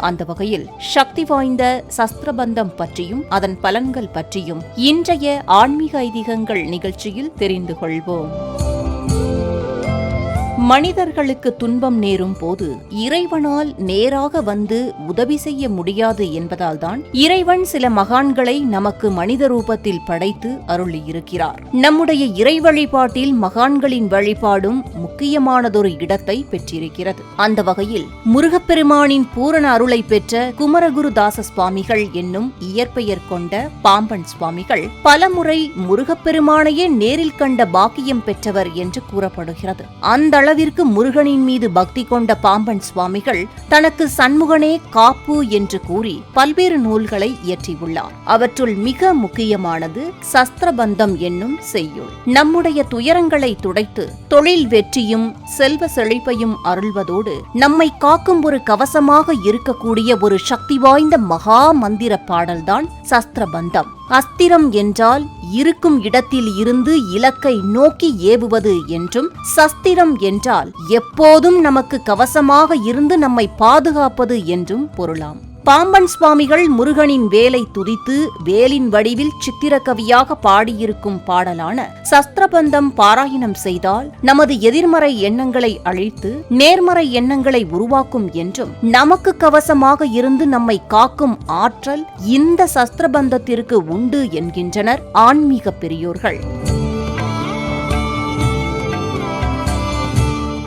அந்த வகையில் சக்தி வாய்ந்த சஸ்திரபந்தம் பற்றியும் அதன் பலன்கள் பற்றியும் இன்றைய ஆன்மீக ஐதீகங்கள் நிகழ்ச்சியில் தெரிந்து கொள்வோம். மனிதர்களுக்கு துன்பம் நேரும் போது இறைவனால் நேராக வந்து உதவி செய்ய முடியாது என்பதால்தான் இறைவன் சில மகான்களை நமக்கு மனித ரூபத்தில் படைத்து அருளியிருக்கிறார். நம்முடைய இறை வழிபாட்டில் மகான்களின் வழிபாடும் முக்கியமானதொரு இடத்தை பெற்றிருக்கிறது. அந்த வகையில் முருகப்பெருமானின் பூரண அருளை பெற்ற குமரகுருதாச சுவாமிகள் என்னும் இயற்பெயர் கொண்ட பாம்பன் சுவாமிகள் பலமுறை முருகப்பெருமானையே நேரில் கண்ட பாக்கியம் பெற்றவர் என்று கூறப்படுகிறது. அந்த அளவிற்கு முருகனின் மீது பக்தி கொண்ட பாம்பன் சுவாமிகள் தனக்கு சண்முகனே காப்பு என்று கூறி பல்வேறு நூல்களை இயற்றியுள்ளார். அவற்றுள் மிக முக்கியமானது சஸ்திரபந்தம் என்னும் செய்யுள். நம்முடைய துயரங்களை துடைத்து தொழில் வெற்றியும் செல்வ செழிப்பையும் அருள்வதோடு நம்மை காக்கும் ஒரு கவசமாக இருக்கக்கூடிய ஒரு சக்தி வாய்ந்த மகா மந்திர பாடல்தான் சஸ்திரபந்தம். அஸ்திரம் என்றால் இருக்கும் இடத்தில் இருந்து இலக்கை நோக்கி ஏவுவது என்றும் சஸ்திரம் என்றால் எப்போதும் நமக்கு கவசமாக இருந்து நம்மை பாதுகாப்பது என்றும் பொருளாம். பாம்பன் சுவாமிகள் முருகனின் வேலை துதித்து வேலின் வடிவில் சித்திரக்கவியாக பாடியிருக்கும் பாடலான சஸ்திரபந்தம் பாராயணம் செய்தால் நமது எதிர்மறை எண்ணங்களை அழித்து நேர்மறை எண்ணங்களை உருவாக்கும் என்றும் நமக்கு கவசமாக இருந்து நம்மை காக்கும் ஆற்றல் இந்த சஸ்திரபந்தத்திற்கு உண்டு என்கின்றனர் ஆன்மீக பெரியோர்கள்.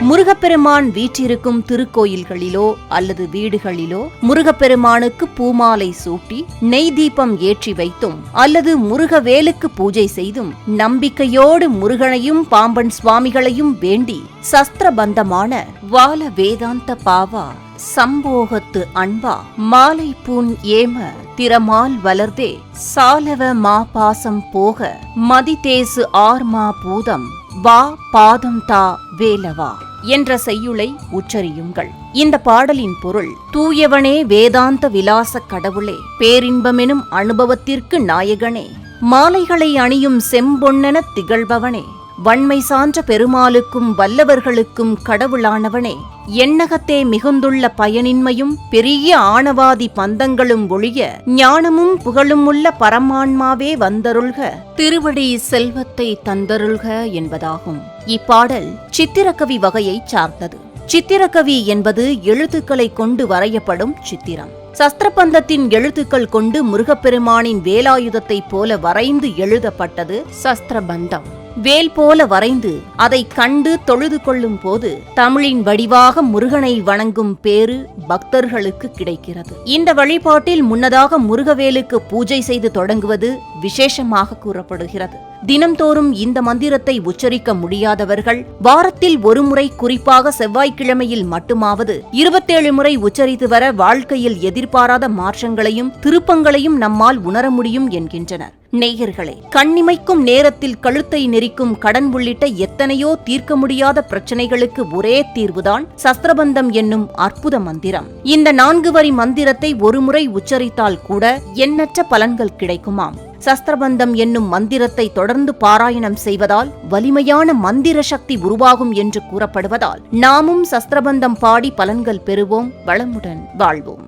முருகப்பெருமான் வீற்றிருக்கும் திருக்கோயில்களிலோ அல்லது வீடுகளிலோ முருகப்பெருமானுக்கு பூமாலை சூட்டி நெய் தீபம் ஏற்றி வைத்தும் அல்லது முருகவேலுக்கு பூஜை செய்தும் நம்பிக்கையோடு முருகனையும் பாம்பன் சுவாமிகளையும் வேண்டி சஸ்திரபந்தமான வால வேதாந்த பாவா சம்போகத்து அன்பா மாலை பூன் ஏம திறமால் வளர்தே சாலவ மா பாசம் போக மதிதேசு ஆர்மா பூதம் வா பாதம் தா வேலவா. என்ற செய்யுளை உச்சரியுங்கள். இந்த பாடலின் பொருள் தூயவனே வேதாந்த விலாச கடவுளே பேரின்பமெனும் அனுபவத்திற்கு நாயகனே மாலைகளை அணியும் செம்பொன்னென திகழ்பவனே வன்மை சான்ற பெருமாளுக்கும் வல்லவர்களுக்கும் கடவுளானவனே எண்ணகத்தே மிகுந்துள்ள பயனின்மையும் பெரிய ஆணவாதி பந்தங்களும் ஒழிய ஞானமும் புகழும் உள்ள பரமான்மாவே வந்தருள்க. திருவடி செல்வத்தை தந்தருள்க என்பதாகும். இப்பாடல் சித்திரக்கவி வகையைச் சார்ந்தது. சித்திரக்கவி என்பது எழுத்துக்களை கொண்டு வரையப்படும் சித்திரம். சஸ்திரபந்தத்தின் எழுத்துக்கள் கொண்டு முருகப்பெருமானின் வேலாயுதத்தைப் போல வரைந்து எழுதப்பட்டது சஸ்திரபந்தம். வேல் போல வரைந்து அதை கண்டு தொழுது கொள்ளும் போது தமிழின் வடிவாக முருகனை வணங்கும் பேறு பக்தர்களுக்கு கிடைக்கிறது. இந்த வழிபாட்டில் முன்னதாக முருகவேலுக்கு பூஜை செய்து தொடங்குவது விசேஷமாக கூறப்படுகிறது. தினம்தோறும் இந்த மந்திரத்தை உச்சரிக்க முடியாதவர்கள் வாரத்தில் ஒருமுறை குறிப்பாக செவ்வாய்க்கிழமையில் மட்டுமாவது இருபத்தேழு முறை உச்சரித்து வர வாழ்க்கையில் எதிர்பாராத மாற்றங்களையும் திருப்பங்களையும் நம்மால் உணர முடியும் என்கின்றனர். நேயர்களே கண்ணிமைக்கும் நேரத்தில் கழுத்தை நெரிக்கும் கடன் உள்ளிட்ட எத்தனையோ தீர்க்க முடியாத பிரச்சனைகளுக்கு ஒரே தீர்வுதான் சஸ்திரபந்தம் என்னும் அற்புத மந்திரம். இந்த நான்கு வரி மந்திரத்தை ஒருமுறை உச்சரித்தால் கூட எண்ணற்ற பலன்கள் கிடைக்குமாம். சஸ்திரபந்தம் என்னும் மந்திரத்தை தொடர்ந்து பாராயணம் செய்வதால் வலிமையான மந்திர சக்தி உருவாகும் என்று கூறப்படுவதால் நாமும் சஸ்திரபந்தம் பாடி பலன்கள் பெறுவோம். வளமுடன் வாழ்வோம்.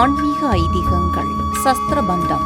ஆன்மீக ஐதீகங்கள் சஸ்திரபந்தம்.